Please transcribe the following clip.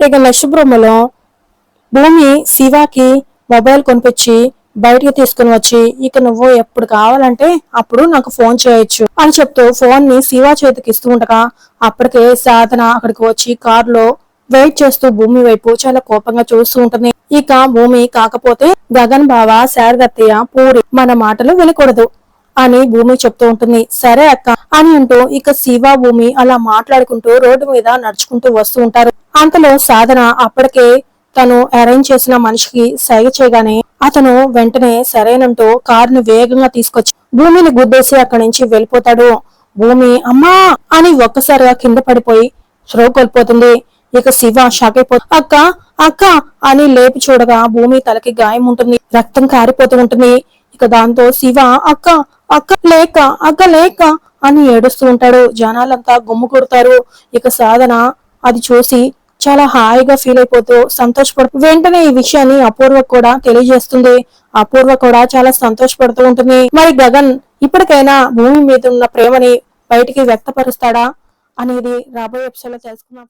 ఇక నెక్స్ట్ బ్రహ్మలో భూమి శివాకి మొబైల్ కొనిపించి బయటికి తీసుకుని వచ్చి ఇక నువ్వు ఎప్పుడు కావాలంటే అప్పుడు నాకు ఫోన్ చేయొచ్చు అని చెప్తూ ఫోన్ని శివ చేతికి ఇస్తూ ఉండగా అప్పటికే సాధన అక్కడికి వచ్చి కారులో వెయిట్ చేస్తూ భూమి వైపు చాలా కోపంగా చూస్తూ ఉంటుంది. ఇక భూమి కాకపోతే గగన్ బావ శారదత్తయ్య పూరి మన మాటలు వినకూడదు అని భూమి చెప్తూ ఉంటుంది. సరే అక్క అని అంటూ ఇక శివ భూమి అలా మాట్లాడుకుంటూ రోడ్డు మీద నడుచుకుంటూ వస్తూ ఉంటారు. అంతలో సాధన అప్పటికే తను అరేంజ్ చేసిన మనిషికి సైగ చేయగానే అతను వెంటనే సరేనంటూ కారుని వేగంగా తీసుకొచ్చి భూమిని గుద్దేసి అక్కడి నుంచి వెళ్ళిపోతాడు. భూమి అమ్మా! అని ఒక్కసారిగా కింద పడిపోయి స్ట్రోక్ కోల్పోతుంది. ఇక శివ షాక్ అయిపోతుంది అక్క అక్క! అని లేపి చూడగా భూమి తలకి గాయం ఉంటుంది. రక్తం కారిపోతూ ఉంటుంది. ఇక దాంతో శివ అక్క అక్క లేక అక్క లేక! అని ఏడుస్తూ ఉంటాడు. జనాలంతా గుమ్ము కొడతారు. ఇక సాధన అది చూసి చాలా హాయిగా ఫీల్ అయిపోతూ సంతోషపడుతూ వెంటనే ఈ విషయాన్ని అపూర్వ కూడా తెలియజేస్తుంది అపూర్వ కూడా చాలా సంతోషపడుతూ ఉంటుంది మరి గగన్ ఇప్పటికైనా భూమి మీద ఉన్న ప్రేమని బయటికి వ్యక్తపరుస్తాడా అనేది రాబోయే ఎపిసోడ్లో తెలుసుకుందాం.